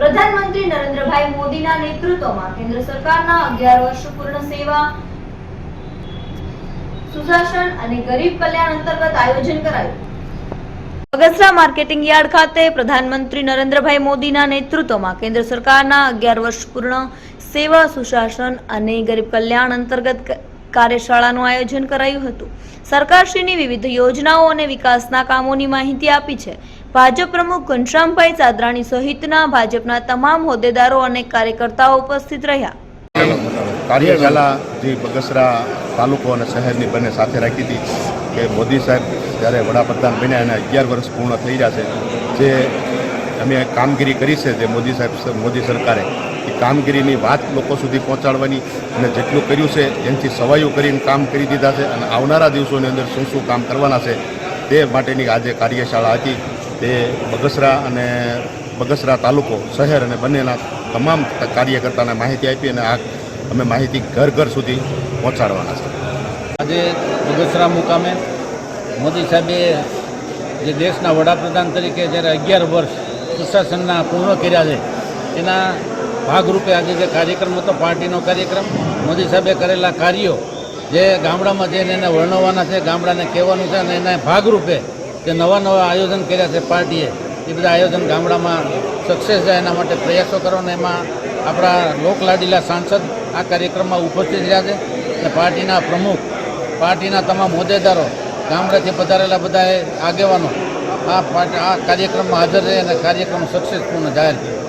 પ્રધાનમંત્રી નરેન્દ્રભાઈ મોદીના નેતૃત્વમાં કેન્દ્ર સરકારના અગિયાર વર્ષ પૂર્ણ સેવા, સુશાસન અને ગરીબ કલ્યાણ અંતર્ગત આયોજન કરાયું. અગસરા માર્કેટિંગ યાર્ડ ખાતે પ્રધાનમંત્રી નરેન્દ્રભાઈ મોદીના નેતૃત્વમાં કેન્દ્ર સરકારના અગિયાર વર્ષ પૂર્ણ સેવા, સુશાસન અને ગરીબ કલ્યાણ અંતર્ગત કાર્યશાળાનું આયોજન કરાયું હતું. સરકારશ્રીની વિવિધ યોજનાઓ અને વિકાસના કામોની માહિતી આપી છે. ભાજપ પ્રમુખ ઘનશ્યામભાઈ ચાદરાણી સહિતના ભાજપના તમામ હોદ્દેદારો અને કાર્યકર્તાઓ ઉપસ્થિત રહ્યા. કાર્યશાળા જે બગસરા તાલુકો અને શહેરની બંને સાથે રાખી હતી કે મોદી સાહેબ જ્યારે વડાપ્રધાન બન્યા અને અગિયાર વર્ષ પૂર્ણ થઈ જશે જે અમે કામગીરી કરી છે જે મોદી સાહેબ મોદી સરકારે, એ કામગીરીની વાત લોકો સુધી પહોંચાડવાની અને જેટલું કર્યું છે એનાથી સવાઈઓ કરીને કામ કરી દીધા છે અને આવનારા દિવસોની અંદર શું શું કામ કરવાના છે, તે માટેની આજે કાર્યશાળા હતી. તે બગસરા અને બગસરા તાલુકો, શહેર અને બંનેના તમામ કાર્યકર્તાને માહિતી આપી અને આ અમે માહિતી ઘર ઘર સુધી પહોંચાડવાના છે. આજે બગસરા મુકામે મોદી સાહેબે જે દેશના વડાપ્રધાન તરીકે જ્યારે અગિયાર વર્ષ સુશાસનના પૂર્ણ કર્યા છે, એના ભાગરૂપે આજે જે કાર્યક્રમ હતો, પાર્ટીનો કાર્યક્રમ, મોદી સાહેબે કરેલા કાર્યો, જે ગામડામાં જઈને એને વર્ણવવાના છે, ગામડાને કહેવાનું છે અને એના ભાગરૂપે જે નવા નવા આયોજન કર્યા છે, પાર્ટીએ, એ બધા આયોજન ગામડામાં સક્સેસ જાય એના માટે પ્રયાસો કરવાના એમાં આપણા લોકલાડીલા સાંસદ આ કાર્યક્રમમાં ઉપસ્થિત રહ્યા છે અને પાર્ટીના પ્રમુખ, પાર્ટીના તમામ હોદ્દેદારો, ગામડાથી પધારેલા બધાએ આગેવાનો આ પાર્ટી, આ કાર્યક્રમમાં હાજર રહે અને કાર્યક્રમ સક્સેસપૂર્ણ જાહેર કર્યો